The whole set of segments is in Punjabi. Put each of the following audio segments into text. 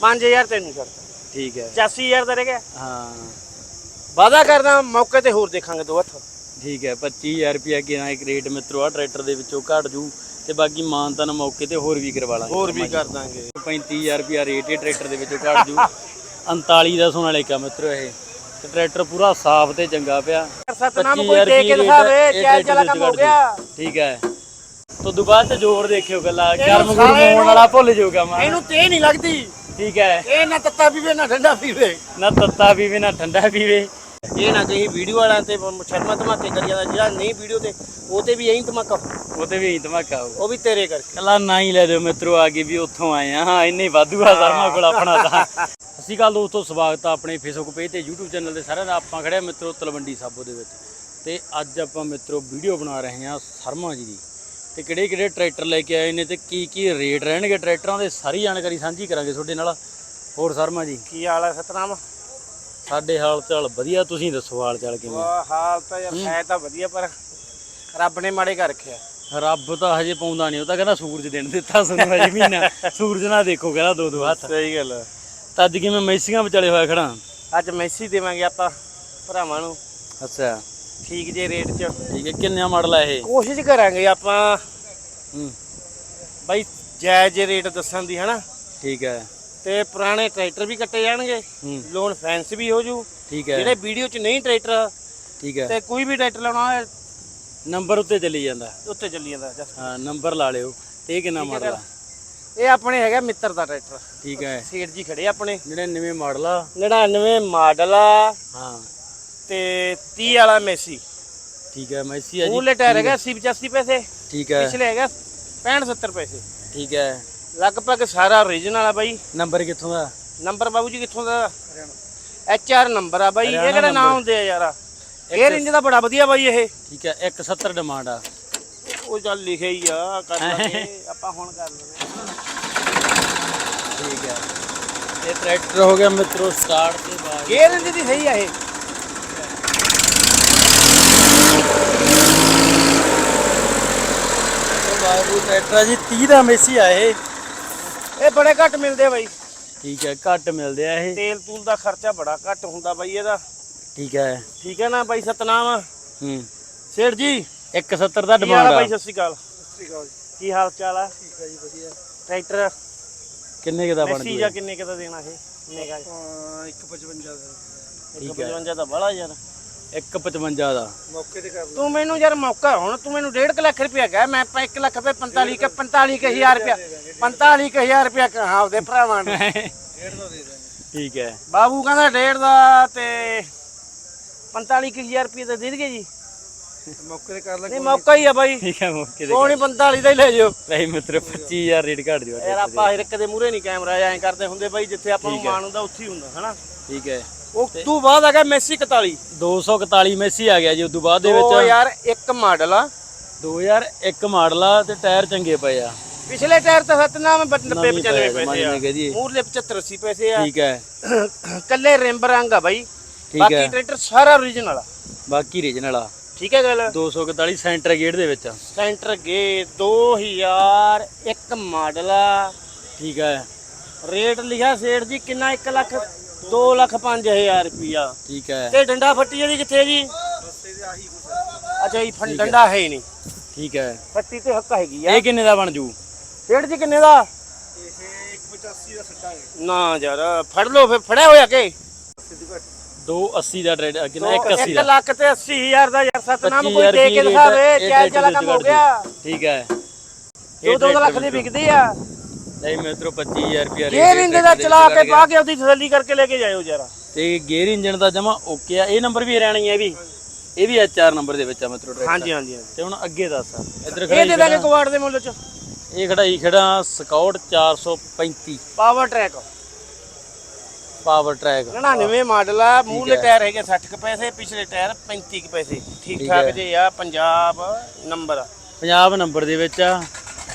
5000 ਤੈਨੂੰ ਛੱਡਦਾ ਠੀਕ ਹੈ। 85000 ਦਾ ਰਹਿ ਗਿਆ। ਹਾਂ। ਵਾਦਾ ਕਰਦਾ ਮੌਕੇ ਤੇ ਹੋਰ ਦੇਖਾਂਗੇ ਦੋ ਹੱਥ। ਠੀਕ ਹੈ 25000 ਰੁਪਿਆ ਕਿਨਾ ਇੱਕ ਰੇਟ ਮਿੱਤਰੋ ਆ ਟਰੈਕਟਰ ਦੇ ਵਿੱਚੋਂ ਘਟ ਜੂ ਤੇ ਬਾਕੀ ਮਾਨਤਨ ਮੌਕੇ ਤੇ ਹੋਰ ਵੀ ਕਰਵਾ ਲਾਂਗੇ। ਹੋਰ ਵੀ ਕਰ ਦਾਂਗੇ। 35000 ਰੁਪਿਆ ਰੇਟ ਇਹ ਟਰੈਕਟਰ ਦੇ ਵਿੱਚੋਂ ਘਟ ਜੂ। 39 ਦਾ ਸੋਨਾ ਲੇਕਾ ਮਿੱਤਰੋ ਇਹ। ਤੇ ਟਰੈਕਟਰ ਪੂਰਾ ਸਾਫ਼ ਤੇ ਚੰਗਾ ਪਿਆ। ਸਤਨਾਮ 25,000 ਕੋਈ ਦੇ ਕੇ ਦਿਖਾਵੇ ਚਾਲ ਚਲਾ ਕੰਮ ਹੋ ਗਿਆ। ਠੀਕ ਹੈ। ਤੋਂ ਦੁਬਾਰਾ ਤੇ ਜ਼ੋਰ ਦੇਖਿਓ ਗੱਲਾਂ। ਗਰਮ ਗੁਰਮ ਹੋਣ ਵਾਲਾ ਭੁੱਲ ਜਾਊਗਾ ਮੈਂ ਇਹਨੂੰ ਤੇ ਨਹੀਂ ਲੱਗਦੀ। ਠੀਕ ਹੈ। ਇਹ ਨਾ ਤੱਤਾ ਪੀਵੇ ਨਾ ਠੰਡਾ ਪੀਵੇ। ਨਾ ਤੱਤਾ ਪੀਵੇ ਨਾ ਠੰਡਾ ਪੀਵੇ। ਇਹ ਨਾ ਕਹੀ ਵੀਡੀਓ ਵਾਲਿਆਂ ਤੇ ਸ਼ਰਮਾ ਧਮਾਕੇ ਕਰੀ ਜਾਂਦਾ ਜਿਹੜਾ ਨਹੀਂ ਵੀਡੀਓ ਤੇ ਉਹ ਤੇ ਵੀ ਐਂ ਧਮਾਕਾ। ਉਹ ਤੇ ਵੀ ਧਮਾਕਾ ਹੋਊ। ਉਹ ਵੀ ਤੇਰੇ ਕਰਕੇ। ਕੱਲਾ ਨਾ ਹੀ ਲੈ ਦਿਓ ਮਿੱਤਰੋ ਆ ਕੇ ਵੀ ਉੱਥੋਂ ਆਏ ਆ। ਹਾਂ ਇੰਨੇ ਵਾਧੂ ਆ ਸਰਮਾ ਕੋਲ ਆਪਣਾ ਤਾਂ। ਅਸੀਂ ਕੱਲ ਦੋਸਤੋ ਸਵਾਗਤ ਆ ਆਪਣੇ ਫੇਸਬੁੱਕ ਪੇਜ ਤੇ YouTube ਚੈਨਲ ਦੇ ਸਾਰਿਆਂ ਦਾ। ਆਪਾਂ ਖੜਿਆ ਮਿੱਤਰੋ ਤਲਵੰਡੀ ਸਾਬੋ ਦੇ ਵਿੱਚ। ਤੇ ਅੱਜ ਆਪਾਂ ਮਿੱਤਰੋ ਵੀਡੀਓ ਬਣਾ ਰਹੇ ਹਾਂ ਸਰਮਾ ਜੀ ਦੀ। ਤੇ ਕਿਹੜੇ ਕਿਹੜੇ ਟਰੈਕਟਰ ਲੈ ਕੇ ਆਏ ਨੇ ਤੇ ਕੀ ਕੀ ਰੇਟ ਰਹਿਣਗੇ? ਟਰੈਕਟਰਾਂ ਦੇ ਸਾਰੀ ਜਾਣਕਾਰੀ ਸਾਂਝੀ ਕਰਾਂਗੇ ਤੁਹਾਡੇ ਨਾਲ। ਹੋਰ ਸਰਮਾ ਜੀ? ਕੀ ਹਾਲ ਹੈ ਸਤਨਾਮ? ਸਾਡੇ ਹਾਲ ਚਾਲ ਵਧੀਆ ਤੁਸੀਂ ਦੱਸੋ ਹਾਲ ਚਾਲ ਕਿਵੇਂ? ਵਾਹ ਹਾਲ ਤਾਂ ਯਾਰ ਹੈ। ਤਾਂ ਵਧੀਆ ਪਰ ਰੱਬ ਨੇ ਮਾੜੇ ਕਰ ਰੱਖਿਆ ਰੱਬ ਤਾਂ ਹਜੇ ਪਾਉਂਦਾ ਨਹੀਂ ਉਹ ਤਾਂ ਕਹਿੰਦਾ ਸੂਰਜ ਦੇਣ ਦਿੱਤਾ ਸਾਨੂੰ ਹਜੇ ਮਹੀਨਾ। ਸੂਰਜ ਨਾ ਦੇਖੋ ਕਹਿੰਦਾ ਦੋ ਦੋ ਹੱਥ। ਸਹੀ ਗੱਲ ਤਾਂ ਅੱਜ ਕਿਵੇਂ ਮੈਸੀਆਂ ਵਿਚਾਲੇ ਹੋਇਆ ਖੜਾ? ਅੱਜ ਮੈਸੇਜ ਦੇਵਾਂਗੇ ਆਪਾਂ ਭਰਾਵਾਂ ਨੂੰ। ਅੱਛਾ। ਠੀਕ ਜੇ ਰੇਟ 'ਚ। ਠੀਕ ਹੈ ਕਿੰਨਾ ਮਾਡਲ ਹੈ ਇਹ? ਕੋਸ਼ਿਸ਼ ਕਰਾਂਗੇ ਆਪਾਂ ਹੂੰ। ਬਾਈ ਜਾਇਜ਼ ਜੇ ਰੇਟ ਦੱਸਣ ਦੀ ਹਨਾ? ਠੀਕ ਹੈ। ਤੇ ਪੁਰਾਣੇ ਟਰੈਕਟਰ ਵੀ ਕੱਟੇ ਜਾਣਗੇ ਲੋਨ ਫੈਂਸ ਵੀ ਹੋ ਜੂ। ਠੀਕ ਹੈ। ਜਿਹੜੇ ਵੀਡੀਓ 'ਚ ਨਹੀਂ ਟਰੈਕਟਰ ਠੀਕ ਹੈ। ਤੇ ਕੋਈ ਵੀ ਟਰੈਕਟਰ ਲਾਉਣਾ ਹੋਵੇ ਨੰਬਰ ਉੱਤੇ ਚੱਲੀ ਜਾਂਦਾ। ਉੱਤੇ ਚੱਲੀ ਜਾਂਦਾ। ਹਾਂ ਨੰਬਰ ਲਾ ਲਿਓ। ਤੇ ਇਹ ਕਿੰਨਾ ਮਾਡਲ ਆ? ਇਹ ਆਪਣੇ ਹੈਗਾ ਮਿੱਤਰ ਦਾ ਟਰੈਕਟਰ। ਠੀਕ ਹੈ। ਸੇਠ ਜੀ ਖੜੇ ਆਪਣੇ। 99 ਮਾਡਲ ਆ। 99 ਮਾਡਲ ਆ। ਹਾਂ। ਤੇ 30 ਵਾਲਾ ਮੈਸੀ। ਠੀਕ ਹੈ ਮੈਸੀ ਆ ਜੀ ਟਾਇਰ ਹੈਗਾ 80 85 ਪੈਸੇ ਠੀਕ ਹੈ। ਪਿਛਲੇ ਹੈਗਾ 65 70 ਪੈਸੇ। ਠੀਕ ਹੈ। ਲਗਭਗ ਸਾਰਾ ਓਰੀਜਨਲ ਆ ਬਾਈ। ਨੰਬਰ ਕਿੱਥੋਂ ਦਾ? ਨੰਬਰ ਬਾਬੂ ਜੀ ਕਿੱਥੋਂ ਦਾ? ਐਚ ਆਰ ਨੰਬਰ ਆ ਬਾਈ। ਇਹ ਕਿਹੜਾ ਨਾਮ ਹੁੰਦੇ ਆ ਅਰ ਇੰਜ ਦਾ ਬੜਾ ਵਧੀਆ ਬਾਈ ਇਹ। ਠੀਕ ਹੈ 170 ਡਿਮਾਂਡ ਆ। ਉਹ ਚੱਲ ਲਿਖਿਆ ਹੀ ਆ ਕਰ ਲਾਂਗੇ। ਆਪਾਂ ਹੁਣ ਕਰ ਲੈਂਦੇ ਠੀਕ ਹੈ। ਇਹ ਟਰੈਕਟਰ ਹੋ ਗਿਆ ਮਿੱਤਰੋ ਸਟਾਰਟ ਤੇ ਬਾਅਦ ਗੇਅਰ ਇੰਜ ਦੀ ਸਹੀ ਆ ਇਹ। ਬਾਬੂ ਟਰੈਕਟਰ ਆ ਜੀ 30 ਦਾ ਮੈਸੀ ਆ ਇਹ। ਇਹ ਬੜੇ ਘੱਟ ਮਿਲਦੇ ਆ ਬਾਈ। ਠੀਕ ਹੈ ਘੱਟ ਮਿਲਦੇ ਆ ਇਹ। ਤੇਲ ਤੂਲ ਦਾ ਖਰਚਾ ਬੜਾ ਘੱਟ ਹੁੰਦਾ ਬਾਈ ਇਹਦਾ। ਠੀਕ ਹੈ। ਠੀਕ ਹੈ ਨਾ ਬਾਈ ਸਤਨਾਮ। ਹੂੰ। ਸੇਠ ਜੀ। 170 ਦਾ ਕੀ ਹਾਲ ਆ ਡਿਮਾਂਡ ਬਾਈ ਆ ਸਤਿ ਸ਼੍ਰੀ ਅਕਾਲ ਕੀ ਹਾਲ ਚਾਲ ਆ? ਠੀਕ ਹੈ ਜੀ ਵਧੀਆ। ਟਰੈਕਟਰ ਕਿੰਨੇ ਕੁ ਦਾ ਬਣ ਮੈਸੀ ਜੂ ਜਾਂ ਕਿੰਨੇ ਕਿਦਾ ਦੇਣਾ ਇਹ? ਕਿੰਨੇ ਕਾ 155 ਦਾ। 155 ਤਾਂ ਬੜਾ ਯਾਰ। 155 ਦਾ। ਮੌਕੇ ਤੇ ਕਰ ਤੂੰ ਮੈਨੂੰ ਯਾਰ ਮੌਕਾ ਹੁਣ ਤੂੰ ਮੈਨੂੰ 1.5 ਲੱਖ ਰੁਪਇਆ ਕਹਿ ਮੈਂ 1 ਲੱਖ ਰੁਪਏ 45 ਕੇ 45 ਕੇ ਹਜ਼ਾਰ ਰੁਪਇਆ 45 ਕੇ ਹਜ਼ਾਰ ਰੁਪਇਆ ਕਹਾਂ ਆਪਦੇ ਭਰਾਵਾਂ ਨੂੰ। ਠੀਕ ਹੈ। ਬਾਬੂ ਕਹਿੰਦਾ ਡੇਢ ਦਾ ਤੇ 45 ਕੇ ਹਜ਼ਾਰ ਰੁਪਏ ਤਾਂ ਦੇ ਦੇਗੇ ਜੀ। ਮੌਕੇ ਤੇ ਕਰ ਲੈ ਨਹੀਂ ਮੌਕਾ ਹੀ ਆ ਬਾਈ। ਠੀਕ ਹੈ ਮੌਕੇ ਕੋਈ ਨਹੀਂ 45 ਦਾ ਹੀ ਲੈ ਜਾਓ ਤੇ ਨਹੀਂ ਮਿੱਤਰ 25000 ਰੇਟ ਘੱਟ ਜੂ ਯਾਰ ਆਪਾਂ ਹਰ ਇੱਕ ਦੇ ਮੂਹਰੇ ਨਹੀਂ ਕੈਮਰਾ ਐਂ ਕਰਦੇ ਹੁੰਦੇ ਬਾਈ ਜਿੱਥੇ ਆਪਾਂ ਨੂੰ ਮਾਣ ਹੁੰਦਾ ਉੱਥੇ ਹੀ ਹੁੰਦਾ ਹਨਾ? ਠੀਕ ਹੈ। ਉਹ ਤੋਂ ਬਾਅਦ ਆ ਗਿਆ ਮੈਸੀ 41 241 ਮੈਸੀ ਆ ਗਿਆ ਜੀ ਉਦੋਂ ਬਾਅਦ ਦੇ ਉਹ ਵਿੱਚ ਯਾਰ ਇੱਕ ਮਾਡਲ ਆ। 2001 ਮਾਡਲ ਆ ਤੇ ਟਾਇਰ ਚੰਗੇ ਪਏ ਆ। ਪਿਛਲੇ ਟਾਇਰ ਤਾਂ ਸਤਨਾਮ 90 ਨਵੀਂ 95 ਪਏ ਪੈਸੇ ਆ। ਮੂਰਲੇ 75 80 ਪੈਸੇ ਆ। ਠੀਕ ਹੈ। ਕੱਲੇ ਰਿੰਬ ਰੰਗ ਆ ਬਾਈ। ਠੀਕ ਬਾਕੀ ਟਰੈਕਟਰ ਸਾਰਾ ਓਰੀਜਨਲ ਆ। ਬਾਕੀ ਰੀਜਨਲ ਆ। ਠੀਕ ਹੈ ਗੱਲ? 241 ਸੈਂਟਰ ਗੇਟ ਦੇ ਵਿੱਚ ਸੈਂਟਰ ਗੇ 2001 ਮਾਡਲ ਆ। ਠੀਕ ਹੈ। ਰੇਟ ਲਿਖਿਆ ਸੇਠ ਜੀ ਕਿੰਨਾ? 1 ਲੱਖ 2 ਲੱਖ 5000 ਰੁਪਿਆ ਠੀਕ ਹੈ। ਤੇ ਡੰਡਾ ਫੱਟੀ ਇਹਦੀ ਕਿੱਥੇ ਜੀ? ਅੱਛਾ ਇਹ ਫੰ ਡੰਡਾ ਹੈ ਹੀ ਨਹੀਂ। ਠੀਕ ਹੈ। ਫੱਟੀ ਤੇ ਹੱਕ ਹੈਗੀ ਆ। ਇਹ ਕਿੰਨੇ ਦਾ ਬਣ ਜੂ? ਸੇਠ ਜੀ ਕਿੰਨੇ ਦਾ? ਇਹ 185 ਦਾ ਸੱਟਾਂਗੇ ਨਾ ਯਾਰ ਫੜ ਲਓ ਫਿਰ ਫੜਿਆ ਹੋਇਆ ਕਿ? 280 ਦਾ ਟਰੈਡ ਕਿੰਨਾ 180 1 ਦਾ। ਲੱਖ ਤੇ 80000 ਦਾ ਯਾਰ ਸਤਨਾਮ 25,000 ਕੋਈ ਦੇ ਕੇ ਦਿਖਾਵੇ ਇਹ ਟਰੈਕਟਰ ਚਲਾ ਕੰਮ ਹੋ ਗਿਆ। ਠੀਕ ਹੈ। ਦੋ ਦੋ ਲੱਖ ਦੀ ਵਿਕਦੀ ਆ। ਨਹੀਂ ਮਿੱਤਰੋ 25000 ਰੁਪਿਆ ਗੇਰ ਇੰਦੇ ਦਾ ਚਲਾ ਕੇ ਪਾ ਕੇ ਉਹਦੀ ਤਸੱਲੀ ਕਰਕੇ ਲੈ ਕੇ ਜਾਇਓ ਜਰਾ। ਤੇ ਗੇਅਰ ਇੰਜਨ ਦਾ ਜਮਾ ਓਕੇ ਆ। ਇਹ ਨੰਬਰ ਵੀ ਹਰਿਆਣਾ ਹੀ ਇਹ ਵੀ। ਇਹ ਵੀ ਐਚਆਰ ਨੰਬਰ ਦੇ ਵਿੱਚ ਆ ਮਿੱਤਰੋ ਟਰੈਕਟਰ ਹਾਂਜੀ ਹਾਂਜੀ ਹਾਂਜੀ। ਤੇ ਹੁਣ ਅੱਗੇ ਦੱਸ ਇੱਧਰ ਇਹ ਖੜਾਈ ਦੇ ਦਾਂਗੇ ਕੁਆੜ ਦੇ ਮੁੱਲ ਚ। ਇਹ ਖੜਾਈ ਖੜਾ scout 435 power track power track 99 model ਆ। ਮੂਹਰੇ ਟਾਇਰ ਹੈਗੇ 60 ਕੁ ਪੈਸੇ ਪਿਛਲੇ ਟਾਇਰ 35 ਕੁ ਪੈਸੇ। ਠੀਕ ਠਾਕ ਜੇ ਆ ਪੰਜਾਬ ਨੰਬਰ ਪੰਜਾਬ ਨੰਬਰ ਦੇ ਵਿੱਚ ਆ।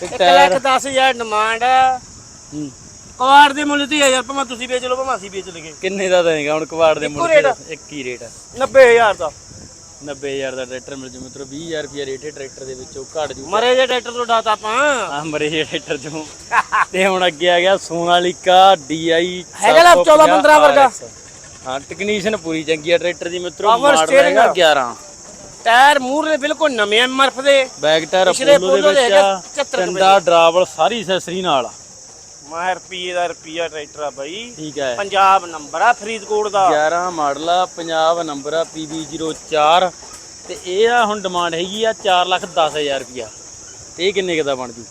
ਤੇ 1 ਟਾਇਰ। ਲੱਖ 10000 ਡਿਮਾਂਡ ਹੂੰ, ਕੁਆੜ ਦੇ ਮੁੱਲ ਤੇ ਆ ਯਾਰ ਭਾਵੇਂ ਤੁਸੀਂ ਵੇਚ ਲਓ ਭਾਵੇਂ ਅਸੀਂ ਵੇਚ ਲਈਏ। ਕਿੰਨੇ ਦਾ ਦੇਗਾ ਹੁਣ ਕਵਾੜ ਦੇ ਇੱਕੋ ਮੁੱਲ ਰੇਟ? ਤੇ ਇੱਕ ਹੀ ਰੇਟ ਆ। 90000 ਦਾ। 90000 ਦਾ ਟਰੈਕਟਰ ਮਿਲ ਜੂ ਮਿੱਤਰੋ 20000 ਰੁਪਏ ਰੇਟ ਹੈ ਟਰੈਕਟਰ ਦੇ ਵਿੱਚੋਂ ਘੱਟ ਜੂ। ਮਰੇ ਜੇ ਟਰੈਕਟਰ ਤੋਂ ਡਾਤਾ ਆਪਾਂ। ਆ ਮਰੇ ਜੇ ਟਰੈਕਟਰ ਚੋਂ ਤੇ ਹੁਣ ਅੱਗੇ ਆ ਗਿਆ ਸੋਨਾਲੀਕਾ DI ਹੈਗਾ ਨਾ 14 15 ਵਰਗਾ। ਹਾਂ ਟੈਕਨੀਸ਼ੀਅਨ ਪੂਰੀ ਚੰਗੀ ਆ ਟਰੈਕਟਰ ਦੀ ਮਿੱਤਰੋ ਮਾਡਲ ਹੈਗਾ 11 ਟਾਇਰ ਮੂਹਰੇ ਬਿਲਕੁਲ ਨਵੇਂ ਮਰਫ ਦੇ। ਬੈਕ ਟਾਇਰ ਪਿਛਲੇ ਅਪੋਲੋ ਦੇ ਵਿੱਚ ਹੈਗਾ ਆ, 75 ਰੁਪਏ ਡੰਡਾ ਡਰਾਵਲ ਸਾਰੀ ਅਸੈਸਰੀ ਨਾਲ ਆ। ਮੈਂ ਰੁਪਈਏ ਦਾ ਰੁਪਈਆ ਟਰੈਕਟਰ ਆ ਬਾਈ। ਠੀਕ ਹੈ। ਪੰਜਾਬ ਨੰਬਰ ਆ ਫਰੀਦਕੋਟ ਦਾ। 11 ਮਾਡਲ ਆ ਪੰਜਾਬ ਨੰਬਰ ਆ PB04 ਤੇ ਇਹ ਆ ਹੁਣ ਡਿਮਾਂਡ ਹੈਗੀ ਆ 4 ਲੱਖ 10000 ਰੁਪਿਆ ਤੇ ਇਹ ਕਿੰਨੇ ਕੁ ਦਾ ਬਣ ਜੂ?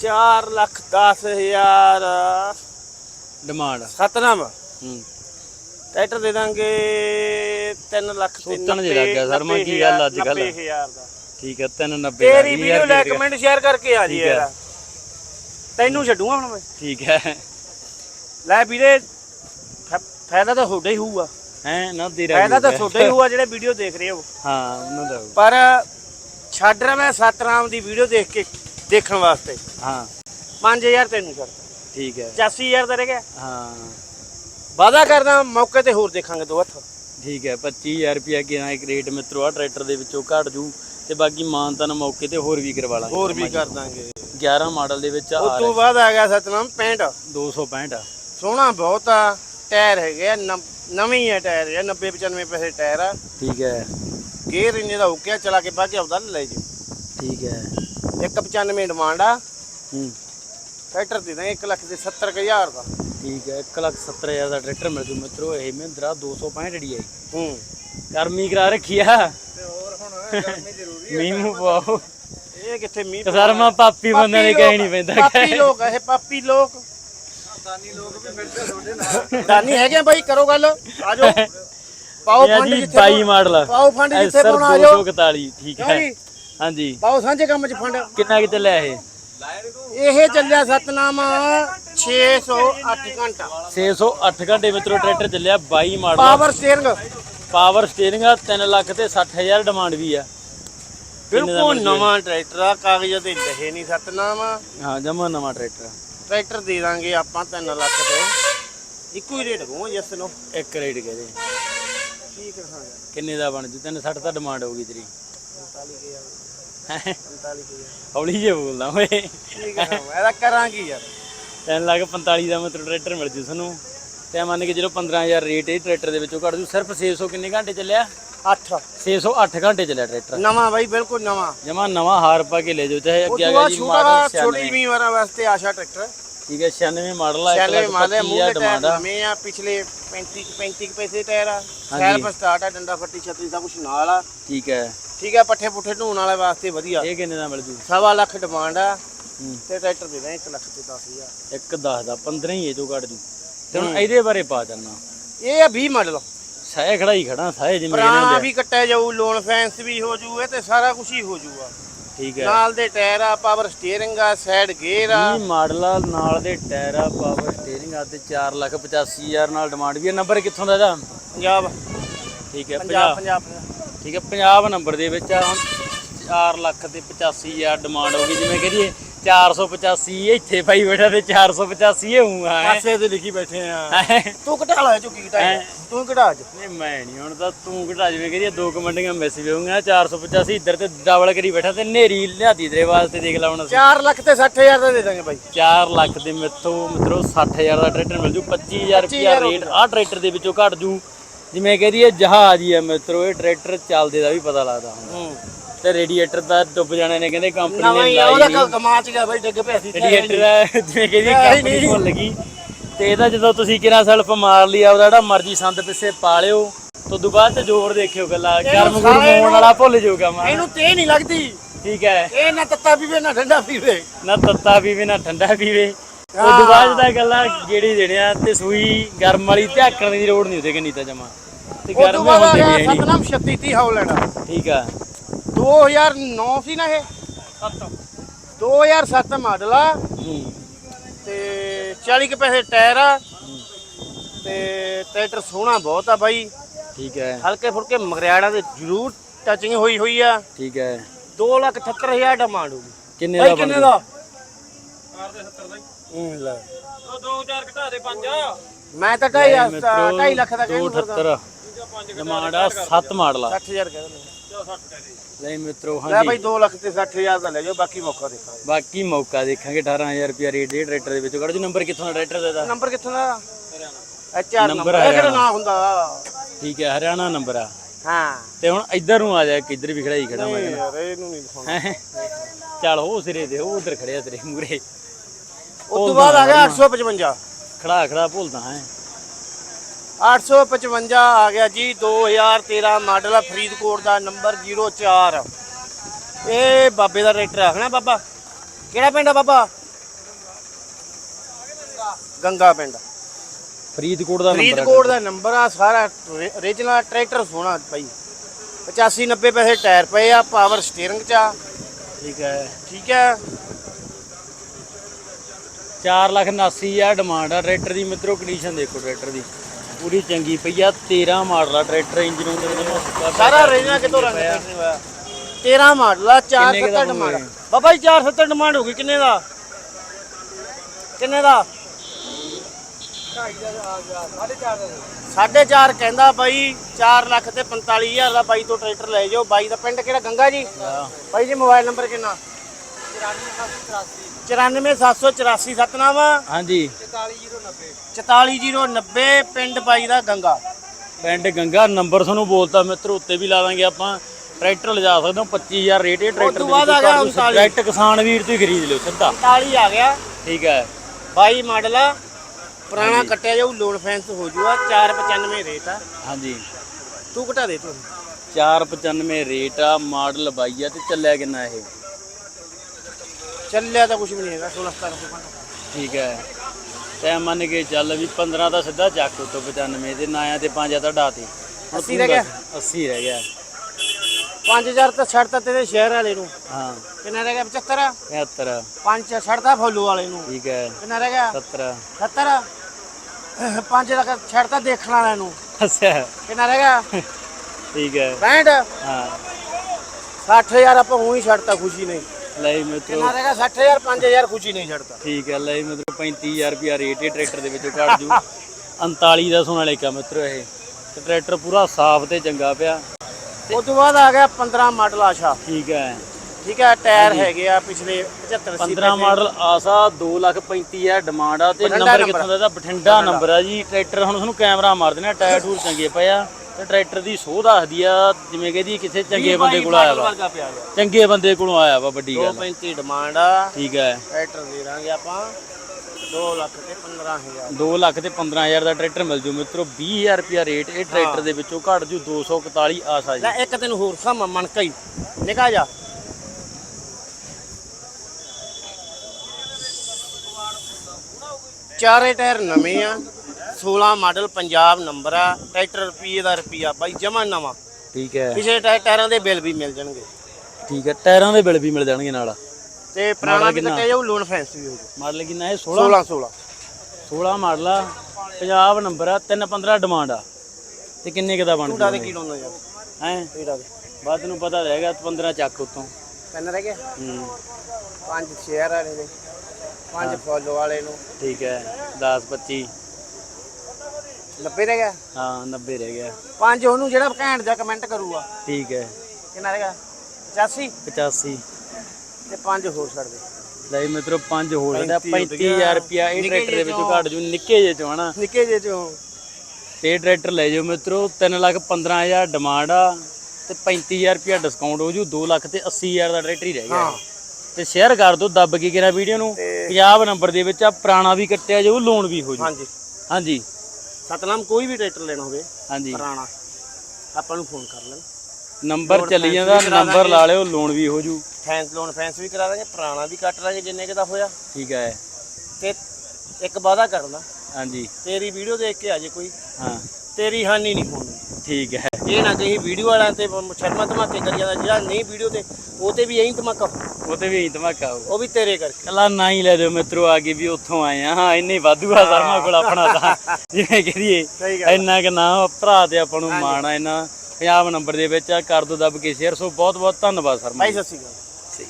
4 ਲੱਖ 10 ਹਜ਼ਾਰ। ਡਿਮਾਂਡ ਸਤਨਾਮ। ਹੂੰ। ਟਰੈਕਟਰ ਦੇ ਦਾਂਗੇ 3 ਲੱਖ ਸੋਚਣ ਜੇ ਲੱਗ ਗਿਆ ਸਰ, ਮੈਂ ਕੀ ਗੱਲ ਅੱਜ ਕੱਲ੍ਹ? 90000 ਦਾ। ਠੀਕ ਹੈ 390 ਤੇਰੀ ਵੀਡੀਓ ਲੈ ਕਮੈਂਟ ਸ਼ੇਅਰ ਕਰਕੇ ਆ ਜੀ ਠੀਕ ਹੈ। ਯਾਰ ਤੈਨੂੰ ਛੱਡੂਗਾ ਹੁਣ ਮੈਂ। ਠੀਕ ਹੈ। ਲੈ ਵੀਰੇ ਫ- ਫਾਇਦਾ ਤਾਂ ਤੁਹਾਡਾ ਹੀ ਹੋਊਗਾ। ਹੈ ਨਾ ਤੇਰਾ ਫਾਇਦਾ ਤਾਂ ਵੀ ਤੁਹਾਡਾ ਹੀ ਹੋਊਗਾ ਜਿਹੜੇ ਵੀਡੀਓ ਦੇਖ ਰਹੇ ਹੋ। ਹਾਂ ਉਹਨਾਂ ਦਾ ਹੋਊ। ਪਰ ਛੱਡ ਰਿਹਾ ਮੈਂ ਸਤਨਾਮ ਦੀ ਵੀਡੀਓ ਦੇਖ ਕੇ ਦੇਖਣ ਵਾਸਤੇ। ਹਾਂ। 5000 ਤੈਨੂੰ ਛੱਡ ਠੀਕ ਹੈ। 85000 ਦਾ ਰਹਿ ਗਿਆ। ਹਾਂ। ਵਾਦਾ ਕਰਦਾ ਮੌਕੇ ਤੇ ਹੋਰ ਦੇਖਾਂਗੇ ਦੋ ਹੱਥ। ਠੀਕ ਹੈ 25000 ਰੁਪਿਆ ਕਿਹਾ ਇੱਕ ਰੇਟ ਮਿੱਤਰੋ ਆ ਟਰੈਕਟਰ ਦੇ ਵਿੱਚੋਂ ਘਟ ਜੂ ਤੇ ਬਾਕੀ ਮਾਨਤਨ ਮੌਕੇ ਤੇ ਹੋਰ ਵੀ ਕਰਵਾ ਲਾਂਗੇ। ਹੋਰ ਵੀ ਕਰ ਦਾਂਗੇ। 11 ਮਾਡਲ ਦੇ ਵਿੱਚ ਉਸ ਆ ਤੋਂ ਬਾਅਦ ਆ ਗਿਆ ਸਤਨਾਮ 65 265 ਆ। ਸੋਹਣਾ ਬਹੁਤ ਆ ਟਾਇਰ ਹੈਗੇ ਆ ਨਵ- ਹੀ ਆ ਟਾਇਰ ਇਹ 90 95 ਪੈਸੇ ਟਾਇਰ ਆ। ਠੀਕ ਹੈ। ਗੇਅਰ ਇੰਨੇ ਦਾ ਗਿਆ ਚਲਾ ਕੇ ਬਾਕੀ ਆਪਦਾ ਲੈ ਜੀ ਠੀਕ ਹੈ। 195 ਡਿਮਾਂਡ ਆ। ਹੂੰ। ਟਰੈਕਟਰ ਦੇ ਦਾਂਗੇ 1 ਲੱਖ ਦੇ 70 ਕੁ ਹਜ਼ਾਰ ਦਾ। ਠੀਕ ਹੈ 170000 ਦਾ ਟਰੈਕਟਰ ਮਿਲ ਜੂ ਮਿੱਤਰੋ ਇਹ ਮਹਿੰਦਰਾ 265 ਡੀ ਆਈ। ਹੂੰ। ਗਰਮੀ ਕਰਾ ਰੱਖੀ ਆ। ਤੇ ਹੋਰ ਹੁਣ ਗਰਮੀ ਜ਼ਰੂਰੀ ਮੀਂਹ ਮੂੰਹ ਪਾਓ। ਇਹ ਕਿੱਥੇ ਮੀਂਹ ਕਸਰਮਾ ਪਾਪੀ ਬੰਦੇ ਨੇ ਕਹਿ ਨਹੀਂ ਪੈਂਦਾ। ਪਾਪੀ ਲੋਕ ਇਹ ਪਾਪੀ ਲੋਕ। ਦਾਨੀ ਲੋਕ ਵੀ ਮਿਲਦੇ ਤੁਹਾਡੇ ਨਾਲ। ਦਾਨੀ ਹੈਗੇ ਬਾਈ ਕਰੋ ਗੱਲ। ਆ ਜਾਓ ਪਾਓ ਫੰਡ ਜਿੱਥੇ 22 ਮਾਡਲ ਪਾਓ ਫੰਡ ਜਿੱਥੇ ਪਾਉਣਾ ਆ ਜਾਓ 241 ਠੀਕ ਹੈ। ਹਾਂਜੀ। ਪਾਓ ਸਾਂਝੇ ਕੰਮ 'ਚ ਫੰਡ। ਕਿੰਨਾ ਕਿ ਚੱਲਿਆ ਇਹ? ਇਹ ਚੱਲਿਆ ਸਤਨਾਮ 608 ਘੰਟਾ। 608 ਘੰਟੇ ਮਿੱਤਰੋ ਟਰੈਕਟਰ ਚੱਲਿਆ 22 model. Power steering power steering ਆ 3 ਲੱਖ ਤੇ 60000 ਡਿਮਾਂਡ ਵੀ ਆ। ਬਿਲਕੁਲ ਨਵਾਂ ਟਰੈਕਟਰ ਆ ਕਾਗਜ਼ਾਂ ਤੇ ਲਹੇ ਨਹੀਂ ਸਤਨਾਮ। ਹਾਂ ਜਮਾ ਨਵਾਂ ਟਰੈਕਟਰ ਟਰੈਕਟਰ ਦੇ ਦਾਂਗੇ ਆਪਾਂ 3 ਲੱਖ ਤੇ। ਇੱਕੋ ਹੀ ਰੇਟ ਕਹੂੰ ਜਸ ਨੂੰ ਇੱਕ ਰੇਟ ਕਹਦੇ। ਠੀਕ ਰਹਾਂਗੇ ਕਿੰਨੇ ਦਾ ਬਣ ਜੂ? 360 ਤਾਂ ਡਿਮਾਂਡ ਹੋਊਗੀ ਤੇਰੀ। 45000 45000 ਹੌਲੀ ਜੇ ਬੋਲਦਾ ਓਏ। ਠੀਕ ਹੈ ਇਹਦਾ ਕਰਾਂਗੇ ਯਾਰ। 3 ਲੱਖ 45 ਦਾ ਮਤਲਬ ਟਰੈਕਟਰ ਮਿਲ ਜੂ ਤੁਹਾਨੂੰ ਤੇ ਮੰਨ ਕੇ ਚਲੋ 15000 ਰੇਟ ਇਹ ਟਰੈਕਟਰ ਦੇ ਵਿੱਚੋਂ ਕੱਢ ਦੂ। ਸਿਰਫ 600 ਕਿੰਨੇ ਘੰਟੇ ਚੱਲਿਆ? 8 608 ਘੰਟੇ ਚੱਲਿਆ ਟਰੈਕਟਰ। ਨਵਾਂ ਬਾਈ ਬਿਲਕੁਲ ਨਵਾਂ। ਜਮਾ ਨਵਾਂ ਹਾਰ ਪਾ ਕੇ ਲੈ ਜਾਓ ਚਾਹੇ ਅੱਗੇ ਆ ਗਿਆ ਜੀ ਮਾਡਲ ਛੋਟੀ 96 ਜ਼ਮੀਨਵਾਰਾਂ ਵਾਸਤੇ ਆਸ਼ਾ ਟਰੈਕਟਰ। ਠੀਕ ਹੈ 96 ਮਾਡਲ ਆ ਇੱਕ ਚਾਲੇ ਲੱਖ ਮਾਲੇ 25 ਮੂੰਹ ਦੇ ਟਾਇਰ ਆ। ਨਵੇਂ ਆ ਪਿਛਲੇ 35 35 ਪੈਸੇ ਟਾਇਰ ਆ। ਹਾਂਜੀ। ਸੈਲਫ ਸਟਾਰਟ ਆ ਡੰਡਾ ਫੱਟੀ ਛਤਰੀ ਦਾ ਕੁਛ ਨਾਲ ਆ। ਠੀਕ ਹੈ। ਠੀਕ ਆ ਪੱਠੇ ਪੁੱਠੇ ਢੋਣ ਵਾਲੇ ਵਾਸਤੇ ਵਧੀਆ। ਇਹ ਕਿੰਨੇ ਦਾ ਮਿਲ ਜੂ? ਸਵਾ ਲੱਖ ਡਿਮਾਂਡ ਆ। ਹੂੰ। ਤੇ ਟਰੈਕਟਰ ਦੇ ਦਾਂ 1 ਲੱਖ ਤੇ 10000 ਇੱਕ 10 ਦਾ 15 ਹੀ ਇਹ ਤੋਂ ਕੱਢ ਜੂ ਤੇ ਹੁਣ ਇਹਦੇ ਬਾਰੇ ਪਾ ਚੱਲਣਾ ਇਹ ਆ 20 ਮਾਡਲ। ਸਾਏ ਖੜਾ ਹੀ ਖੜਾ ਸਾਏ ਜਿਵੇਂ ਪੁਰਾਣਾ ਇਹਨਾਂ ਵੀ ਕੱਟਿਆ ਜਾਊ ਲੋਨ ਫੈਂਸ ਵੀ ਹੋ ਜੂ ਇਹ ਤੇ ਸਾਰਾ ਕੁਝ ਹੀ ਹੋ ਜੂਗਾ। ਠੀਕ ਹੈ। ਨਾਲ ਦੇ ਟਾਇਰ ਆ ਪਾਵਰ ਸਟੀਅਰਿੰਗ ਆ ਸਾਈਡ ਗੇਅਰ ਆ। 20 ਮਾਡਲ ਆ ਨਾਲ ਦੇ ਟਾਇਰ ਆ ਪਾਵਰ ਸਟੀਅਰਿੰਗ ਆ ਤੇ 4 ਲੱਖ 85 ਹਜ਼ਾਰ ਨਾਲ ਡਿਮਾਂਡ ਵੀ ਹੈ ਨੰਬਰ ਕਿੱਥੋਂ ਦਾ ਇਹਦਾ? ਪੰਜਾਬ। ਠੀਕ ਹੈ ਪੰਜਾਬ 50 ਪੰਜਾਬ। ਪੰਜਾਬ। ਠੀਕ ਹੈ 50 ਨੰਬਰ ਦੇ ਵਿੱਚ ਆ ਹੁਣ 4 ਲੱਖ ਤੇ 85 ਹਜ਼ਾਰ ਡਿਮਾਂਡ ਹੋ ਗਈ ਜਿਵੇਂ ਕਹਦੀਏ 485 ਇੱਥੇ ਪਾਈ ਬੈਠਾ ਤੇ 485 ਇਹ ਹੂੰ ਆ ਪਾਸੇ ਤੇ ਲਿਖੀ ਬੈਠੇ ਆ। ਤੂੰ ਘਟਾ ਲਾ ਚੁੱਕੀ ਘਟਾ ਹੈਂ? ਤੂੰ ਘਟਾ ਅੱਜ। ਨਹੀਂ ਮੈਂ ਨਹੀਂ ਹੁਣ ਤਾਂ ਤੂੰ ਘਟਾ ਜਿਵੇਂ ਕਹਦੀਏ ਦੋ ਕਮੈਂਟੀਆਂ ਮੈਸੇਜ ਹੋਊਗਾ 485 ਇੱਧਰ ਤੇ ਡਬਲ ਕਰੀ ਬੈਠਾ ਤੇ ਨੇਰੀ ਲਿਆਦੀ ਤੇਰੇ ਵਾਸਤੇ ਦੇਖ ਲਾ ਹੁਣ ਅਸੀਂ। 4 ਲੱਖ ਤੇ 60000 ਦਾ ਦੇ ਦਾਂਗੇ ਬਾਈ। 4 ਲੱਖ ਦੇ ਮਿੱਥੋਂ ਮਿੱਤਰੋ 60000 ਦਾ ਟਰੈਕਟਰ ਮਿਲ ਜੂ 25000 ਰੁਪਿਆ ਰੇਟ ਆਹ ਟਰੈਕਟਰ ਦੇ ਵਿੱਚੋਂ ਘਟ ਜੂ। ਜਿਵੇਂ ਕਹਦੀਏ ਜਹਾਜ਼ ਹੀ ਆ ਮਿੱਤਰੋ ਇਹ ਟਰੈਕਟਰ ਚੱਲਦੇ ਦਾ ਵੀ ਪਤਾ ਲੱਗਦਾ ਹੁਣ। ਹੂੰ। ਤੇ ਰੇਡੀਏਟਰ ਦਾ ਡੁੱਬ ਜਾਣੇ ਨੇ ਕਹਿੰਦੇ ਕੰਪਨੀ ਨਵਾਂ ਨੇ ਹੀ ਆ ਲਾਈ ਉਹਦਾ ਕਮਾ ਚ ਗਿਆ ਬਾਈ ਡਿੱਗ ਪਿਆ ਸੀ ਰੇਡੀਏਟਰ ਦਾ ਜਿਵੇਂ ਕਹਿੰਦੀ ਹੈ ਹੀ ਕੰਪਨੀ ਨਹੀਂ। ਭੁੱਲ ਗਈ। ਤੇ ਇਹਦਾ ਜਦੋਂ ਤੁਸੀਂ ਕਿਰਾ ਸੈਲਫ ਮਾਰ ਲਈ ਆਪਦਾ ਜਿਹੜਾ ਮਰਜ਼ੀ ਸੰਦ ਪਿੱਛੇ ਪਾ ਲਿਓ। ਤੋਂ ਤੋਂ ਬਾਅਦ ਚ ਜ਼ੋਰ ਦੇਖਿਓ ਗੱਲਾਂ ਗਰਮ ਗੁਰਮ ਸਾਰੇ ਹੋਣ ਵਾਲਾ ਭੁੱਲ ਜਾਊਗਾ ਮਾਂ। ਇਹਨੂੰ ਤੇ ਨਹੀਂ ਲੱਗਦੀ। ਠੀਕ ਹੈ। ਇਹ ਨਾ ਤੱਤਾ ਪੀਵੇ ਨਾ ਠੰਡਾ ਪੀਵੇ। ਨਾ ਤੱਤਾ ਪੀਵੇ ਨਾ ਠੰਡਾ ਪੀਵੇ। ਤੋਂ ਬਾਅਦ ਦਾ ਗੱਲਾਂ ਜਿਹੜੀ ਦੇਣਿਆ ਤੇ ਸੂਈ ਗਰਮ ਵਾਲੀ ਧਿਆਕਣ ਦੀ ਲੋੜ ਨਹੀਂ ਉਹਦੇ ਕਿੰਨੀ ਤਾਂ ਜਮਾ। ਤੇ ਤੋਂ ਗਰਮ ਬਾਅਦ ਆ ਹੁੰਦੇ ਗਿਆ ਵੀ ਹੈ ਨਹੀਂ ਸਤਨਾਮ 36 ਹਾਉਲੈਂਡ ਠੀਕ ਆ। 2009 ਸੀ ਨਾ ਇਹ? 2007 ਮਾਡਲ ਆ। ਤੇ 40 ਕੇ ਪੈਸੇ ਟਾਇਰ ਆ। ਤੇ ਟਰੈਕਟਰ ਸੋਹਣਾ ਬਹੁਤ ਆ ਬਾਈ। ਠੀਕ ਹੈ। ਹਲਕੇ ਫੁਲਕੇ ਮਗਰਿਆੜਾਂ ਦੇ ਜ਼ਰੂਰ ਟੱਚਿੰਗ ਹੋਈ ਹੋਈ ਆ। ਠੀਕ ਹੈ। 278000 ਡਿਮਾਂਡ ਹੋਊਗੀ ਕਿੰਨੇ ਬਾਈ ਦਾ ਕਿੰਨੇ ਦਾ ਕਰਦੇ 70 ਦਾ ਹੀ। ਹੂੰ ਲੈ। ਉਹ 2000 ਘਟਾ ਦੇ 5 ਮੈਂ ਤਾਂ 2.5 2.5 ਲੱਖ ਦਾ ਕਹਿੰਦਾ। 278 ਡਿਮਾਂਡ ਆ 7 ਮਾਡਲ ਆ। 60000 ਕਹਿ ਲੈ ਮਿੱਤਰੋ ਲੈ ਹਾਂਜੀ। ਬਾਈ 2 ਲੱਖ ਤੇ 60000 ਦਾ ਲੈ ਜਾਓ ਬਾਕੀ ਮੌਕਾ ਦੇਖਾਂਗੇ। ਬਾਕੀ ਮੌਕਾ ਦੇਖਾਂਗੇ 18000 ਰੁਪਿਆ ਰੇਟ ਦੇ ਟਰੈਕਟਰ ਦੇ ਵਿੱਚੋਂ। ਕੱਢ ਜੀ ਨੰਬਰ ਕਿੱਥੋਂ ਦਾ ਟਰੈਕਟਰ ਦਾ ਇਹਦਾ? ਨੰਬਰ ਕਿੱਥੋਂ ਦਾ? H R number. ਨੰਬਰ ਇਹ ਕਿਹੜਾ ਹਰਿਆਣਾ। ਨਾਂ ਹੁੰਦਾ? ਠੀਕ ਹੈ ਹਰਿਆਣਾ ਨੰਬਰ ਆ। ਹਾਂ। ਤੇ ਹੁਣ ਇੱਧਰ ਨੂੰ ਆ ਜਾ ਇੱਕ ਇੱਧਰ ਵੀ ਖੜਾ ਹੀ ਖੜਾ ਮੈਂ ਨਹੀਂ ਯਾਰ ਇਹਨੂੰ ਨਹੀਂ ਦਿਖਾਉਣਾ ਹੈਂ। ਚੱਲ ਉਹ ਸਿਰੇ ਤੇ ਉਹ ਉਧਰ ਖੜਿਆ ਤੇਰੇ ਮੂਰੇ ਉਸ ਤੋਂ ਬਾਅਦ ਆ ਗਿਆ 855 ਖੜਾ ਖੜਾ ਭੁੱਲਦਾ ਹੈ। 855 ਆ ਗਿਆ ਜੀ 2013 ਮਾਡਲ ਆ ਫਰੀਦਕੋਟ ਦਾ ਨੰਬਰ 04 ਇਹ ਬਾਬੇ ਦਾ ਟਰੈਕਟਰ ਆਖਣਾ ਬਾਬਾ? ਕਿਹੜਾ ਪਿੰਡ ਆ ਬਾਬਾ? ਗੰਗਾ ਪਿੰਡ। ਫਰੀਦਕੋਟ ਦਾ ਨੰਬਰ ਫਰੀਦਕੋਟ ਦਾ ਨੰਬਰ ਆ ਸਾਰਾ ਓਰੀਜਨਲ ਟਰੈਕਟਰ ਸੋਹਣਾ ਭਾਈ 85 90 ਪੈਸੇ ਟਾਇਰ ਪਏ ਆ ਪਾਵਰ ਸਟੀਅਰਿੰਗ ਚ ਆ। ਠੀਕ ਹੈ ਠੀਕ ਹੈ। 4 ਲੱਖ 89 ਆ ਡਿਮਾਂਡ ਆ ਟਰੈਕਟਰ ਦੀ ਮਿੱਤਰੋ ਕੰਡੀਸ਼ਨ ਦੇਖੋ ਟਰੈਕਟਰ ਦੀ। ਪੂਰੀ ਚੰਗੀ ਪਈ ਆ 13 ਮਾਡਲ ਆ ਟਰੈਕਟਰ ਇੰਜਨ ਉਹਦੇ ਵਿੱਚ ਸੁੱਕਾ। ਸਾਰਾ ਓਰੀਜਨਲ ਕਿਤੋਂ ਰੰਗ ਪਿਆ। ਨਹੀਂ ਹੋਇਆ 13 ਮਾਡਲ ਆ ਕਿੰਨੇ ਕੁ ਦਾ 470 ਡਿਮਾਂਡ? ਬਾਬਾ ਜੀ 470 ਡਿਮਾਂਡ ਹੋ ਗਈ ਕਿੰਨੇ ਦਾ ਕਿੰਨੇ ਦਾ 4.5 ਕਹਿੰਦਾ ਬਾਈ 4 ਲੱਖ ਤੇ 45000 ਦਾ ਬਾਈ ਤੋਂ ਟਰੈਕਟਰ ਲੈ ਜਾਓ ਬਾਈ ਦਾ ਪਿੰਡ ਕਿਹੜਾ ਗੰਗਾ ਜੀ। ਬਾਈ ਜੀ ਮੋਬਾਈਲ ਨੰਬਰ ਕਿੰਨਾ 94784 ਸਤਨਾਮ ਹਾਂਜੀ 44090 ਪਿੰਡ ਬਾਈ ਦਾ ਗੰਗਾ। ਪਿੰਡ ਗੰਗਾ ਨੰਬਰ ਤੁਹਾਨੂੰ ਬੋਲਤਾ ਮਿੱਤਰ ਉੱਤੇ ਵੀ ਲਾ ਦਾਂਗੇ ਆਪਾਂ। ਟਰੈਕਟਰ ਲਿਜਾ ਸਕਦੇ ਹੋ 25000 ਰੇਟ ਇਹ ਟਰੈਕਟਰ ਤੋਂ ਬਾਅਦ ਆ ਗਿਆ 39 ਟਰੈਕਟ ਕਿਸਾਨ ਵੀਰ ਤੋਂ ਹੀ ਖਰੀਦ ਲਿਓ ਸਿੱਧਾ। 45 ਆ ਗਿਆ। ਠੀਕ ਹੈ। 22 ਮਾਡਲ ਆ। ਪੁਰਾਣਾ ਕੱਟਿਆ ਜਾਊ ਲੋਨ ਫੈਂਸ ਹੋ ਜੂਗਾ। 495 ਰੇਟ ਆ। ਹਾਂਜੀ। ਤੂੰ ਘਟਾ ਦੇ ਤੂੰ। 495 ਰੇਟ ਆ ਮਾਡਲ ਬਾਈ ਆ ਤੇ ਚੱਲਿਆ ਕਿੰਨਾ ਇਹ? ਚੱਲਿਆ ਤਾਂ ਕੁਝ ਵੀ ਨਹੀਂ ਹੈਗਾ 16 17 ਰੁਪਏ ਘੰਟਾ ਠੀਕ ਹੈ। ਤੈ ਮੰਨ ਕੇ ਚੱਲ ਵੀ 15 ਦਾ ਸਿੱਧਾ ਚੱਕ ਉਤੋਂ 95 ਦੇ ਨਾ ਆ ਤੇ 5 ਆ ਤਾਂ ਡਾਤੀ 80 ਰਹਿ ਗਿਆ? 80 ਰਹਿ ਗਿਆ। 5000 ਤਾਂ ਛੱਡਤਾ ਤੇਰੇ ਸ਼ਹਿਰ ਵਾਲੇ ਨੂੰ। ਹਾਂ। ਕਿੰਨਾ ਰਹਿ ਗਿਆ? 75 75 5 ਛੱਡਤਾ ਫੋਲੂ ਵਾਲੇ ਨੂੰ। ਠੀਕ ਹੈ। ਕਿੰਨਾ ਰਹਿ ਗਿਆ? 70 70 5 ਲੱਖ ਛੱਡਤਾ ਦੇਖਣ ਵਾਲਿਆਂ ਨੂੰ। ਅੱਛਾ। ਕਿੰਨਾ ਰਹਿ ਗਿਆ? ਠੀਕ ਹੈ। 65 ਹਾਂ। 60000 ਆਪਾਂ ਉਹੀ ਛੱਡਤਾ ਖੁਸ਼ੀ ਨਹੀਂ। ਲੈ ਮਿੱਤਰੋ। ਕਿੰਨਾ ਰਹਿ ਗਿਆ 60000 5000 ਖੁਸ਼ੀ ਨਹੀਂ ਛੱਡਤਾ। ਠੀਕ ਹੈ ਲੈ ਮਿੱਤਰੋ 35000 ਰੁਪਿਆ ਰੇਟ ਇਹ ਟਰੈਕਟਰ ਦੇ ਵਿੱਚੋਂ ਕੱਢ ਜੂ। 39 ਦਾ ਸੋਨਾ ਲੇਕਾ ਮਿੱਤਰੋ ਇਹ। ਤੇ ਟਰੈਕਟਰ ਪੂਰਾ ਸਾਫ਼ ਤੇ ਚੰਗਾ ਪਿਆ। ਉਸ ਤੋਂ ਬਾਅਦ ਆ ਗਿਆ 15 ਮਾਡਲ ਆਸ਼ਾ। ਠੀਕ ਹੈ। ਠੀਕ ਹੈ ਟਾਇਰ ਹੈਗੇ ਆ ਪਿਛਲੇ 75 80 15 ਮਾਡਲ ਆਸਾ 235000 ਡਿਮਾਂਡ ਆ ਤੇ ਨੰਬਰ ਨੰਬਰ। ਕਿੱਥੋਂ ਦਾ ਇਹਦਾ? ਬਠਿੰਡਾ ਨੰਬਰ ਆ ਜੀ। ਟਰੈਕਟਰ ਹੁਣ ਤੁਹਾਨੂੰ ਕੈਮਰਾ ਮਾਰ ਦੇਣਾ ਟਾਇਰ ਟੂਰ ਚੰਗੇ ਪਏ ਆ। ਤੇ ਟਰੈਕਟਰ ਦੀ ਸੋਹ ਦੱਸਦੀ ਆ ਜਿਵੇਂ ਕਹਿੰਦੀ ਕਿਸੇ ਚੰਗੇ ਬੰਦੇ ਕੋਲ ਆਇਆ ਵਾ। ਵਰਗਾ ਪਿਆ ਗਿਆ ਚੰਗੇ ਬੰਦੇ ਕੋਲੋਂ ਆਇਆ ਵਾ ਵੱਡੀ ਗੱਲ 235 ਡਿਮਾਂਡ ਆ। ਠੀਕ ਹੈ ਟਰੈਕਟਰ ਦੇ ਦਾਂਗੇ ਆਪਾਂ। 2 ਲੱਖ ਤੇ 15000 2 ਲੱਖ ਤੇ 15000 ਦਾ ਟਰੈਕਟਰ ਮਿਲ ਜੂ ਮਿੱਤਰੋ 20000 ਰੁਪਿਆ ਰੇਟ ਇਹ ਟਰੈਕਟਰ ਦੇ ਵਿੱਚੋਂ ਘੱਟ ਜੂ 241 ਆਸਾ ਜੀ। ਲੈ ਇੱਕ ਤੈਨੂੰ ਹੋਰ ਸਾਮਾ ਮਣਕਾ ਹੀ। ਨਿਕਾ ਜਾ। ਚਾਰੇ ਟਾਇਰ ਨਵੇਂ ਆ। 16 ਮਾਡਲ ਪੰਜਾਬ ਨੰਬਰ ਆ ਟਰੈਕਟਰ ਰੁਪਈਏ ਦਾ ਰੁਪਈਆ ਬਾਈ ਜਮਾ ਨਵਾਂ। ਠੀਕ ਹੈ। ਪਿਛਲੇ ਟਾਇਰ ਟਾਇਰਾਂ ਦੇ ਬਿੱਲ ਵੀ ਮਿਲ ਜਾਣਗੇ। ਠੀਕ ਹੈ ਟਾਇਰਾਂ ਦੇ ਬਿੱਲ ਵੀ ਮਿਲ ਜਾਣਗੇ ਨਾਲ। ਤੇ ਪੁਰਾਣਾ ਵੀ ਕਿੰਨਾ? ਕੱਟਿਆ ਜਾਊ ਲੋਨ ਫੈਂਸ ਵੀ ਹੋ ਜਾਊ ਮਾਡਲ ਕਿੰਨਾ ਹੈ? 16 16 16 16 ਮਾਡਲ ਆ ਪੰਜਾਬ ਨੰਬਰ ਆ 315 ਡਿਮਾਂਡ ਆ। ਤੇ ਕਿੰਨੇ ਕੁ ਦਾ ਬਣ ਟੂਡਾ ਦੇ ਕੀ ਲਾਉਂਦਾ ਯਾਰ? ਹੈ? ਟੂਡਾ ਦੇ ਬਾਅਦ ਨੂੰ ਪਤਾ ਰਹੇਗਾ 15 ਚੱਕ ਉਤੋਂ। ਤਿੰਨ ਰਹਿ ਗਏ? ਹੂੰ। ਪੰਜ ਸ਼ੇਅਰ ਵਾਲੇ ਦੇ ਪੰਜ ਫੋਲੋ ਵਾਲੇ ਨੂੰ। ਠੀਕ ਹੈ 10 25 90 ਰਹਿ ਗਿਆ? ਹਾਂ 90 ਰਹਿ ਗਿਆ। ਪੰਜ ਉਹਨੂੰ ਜਿਹੜਾ ਘੈਂਟ ਦਾ ਕਮੈਂਟ ਕਰੂਗਾ। ਠੀਕ ਹੈ। ਕਿੰਨਾ ਰਹਿ ਗਿਆ? 85 85 ਤੇ ਪੰਜ ਹੋਰ ਛੱਡ ਦੇ। ਲੈ ਮਿੱਤਰੋ 5 ਹੋਰ 35 35000 ਰੁਪਿਆ ਇਹ ਟਰੈਕਟਰ ਦੇ ਵਿੱਚੋਂ। ਘੱਟ ਜੂ ਨਿੱਕੇ ਜੇ ਚੋਂ ਹਨਾ? ਨਿੱਕੇ ਜੇ ਚੋਂ। ਤੇ ਇਹ ਟਰੈਕਟਰ ਲੈ ਜਾਓ ਮਿੱਤਰੋ 3 ਲੱਖ 15000 ਡਿਮਾਂਡ ਆ ਤੇ 35000 ਰੁਪਿਆ ਡਿਸਕਾਊਂਟ ਹੋ ਜੂ 2 ਲੱਖ ਤੇ 80000 ਦਾ ਟਰੈਕਟਰ ਹੀ ਰਹਿ ਗਿਆ। ਹਾਂ। ਤੇ ਸ਼ੇਅਰ ਕਰ ਦਿਓ ਦੱਬ ਕੇ ਕਿਹੜਾ ਵੀਡੀਓ ਨੂੰ। 50 ਨੰਬਰ ਦੇ ਵਿੱਚ ਆ ਪੁਰਾਣਾ ਵੀ ਕੱਟਿਆ ਜਾਊ ਲੋਨ ਵੀ ਹੋ ਜੂ। ਹਾਂਜੀ। ਹਾਂਜੀ। ਸਤਨਾਮ ਕੋਈ ਵੀ ਟਰੈਕਟਰ ਲੈਣਾ ਹੋਵੇ ਹਾਂਜੀ। ਪੁਰਾਣਾ ਆਪਾਂ ਨੂੰ ਫੋਨ ਕਰ ਲੈਣ। ਨੰਬਰ ਚੱਲੀ ਜਾਂਦਾ ਨੰਬਰ ਲਾ ਲਿਓ ਲੋਨ ਵੀ ਹੋ ਜੂ। ਫੈਂਸ ਲੋਨ ਫੈਂਸ ਵੀ ਕਰਾ ਦਾਂਗੇ ਪੁਰਾਣਾ ਵੀ ਕੱਟ ਲਾਂਗੇ ਜਿੰਨੇ ਕੁ ਦਾ ਹੋਇਆ। ਠੀਕ ਹੈ। ਤੇ ਇੱਕ ਵਾਅਦਾ ਕਰਦਾ ਹਾਂਜੀ। ਤੇਰੀ ਵੀਡੀਓ ਦੇਖ ਕੇ ਆ ਜੇ ਕੋਈ। ਹਾਂ। ਤੇਰੀ ਹਾਨੀ ਨਹੀਂ ਹੋਣੀ। ਠੀਕ ਹੈ। ਇਹ ਨਾ ਕਹੀਂ ਵੀਡੀਓ ਵਾਲਿਆਂ ਤੇ ਸ਼ਰਮਾ ਧਮਾਕੇ ਕਰੀ ਜਾਂਦਾ ਜਿਹੜਾ ਨਹੀਂ ਵੀਡੀਓ ਤੇ ਉਹ ਤੇ ਵੀ ਐਂ ਧਮਾਕਾ ਉਹ ਤੇ ਵੀ ਧਮਾਕਾ ਹੋਊ। ਉਹ ਵੀ ਤੇਰੇ ਕਰਕੇ। ਕੱਲਾ ਨਾ ਹੀ ਲੈ ਦਿਓ ਮਿੱਤਰੋ ਆ ਕੇ ਵੀ ਉੱਥੋਂ ਆਏ ਆ। ਹਾਂ ਇੰਨੇ ਵਾਧੂ ਆ ਸਰਮਾ ਕੋਲ ਆਪਣਾ ਤਾਂ। ਜਿਵੇਂ ਕਹਦੀਏ ਸਹੀ ਗੱਲ ਇੰਨਾ ਕਿ ਨਾ ਭਰਾ ਤੇ ਆਪਾਂ ਨੂੰ ਮਾਣ ਆ ਇਹਨਾਂ। 50 ਨੰਬਰ ਦੇ ਵਿੱਚ ਆ ਕਰ ਦੋ ਦੱਬ ਕੇ ਸ਼ੇਅਰ ਸੋ ਬਹੁਤ ਬਹੁਤ ਧੰਨਵਾਦ ਸਰਮਾ ਭਾਈ ਸਤਿ ਸ਼੍ਰੀ ਅਕਾਲ।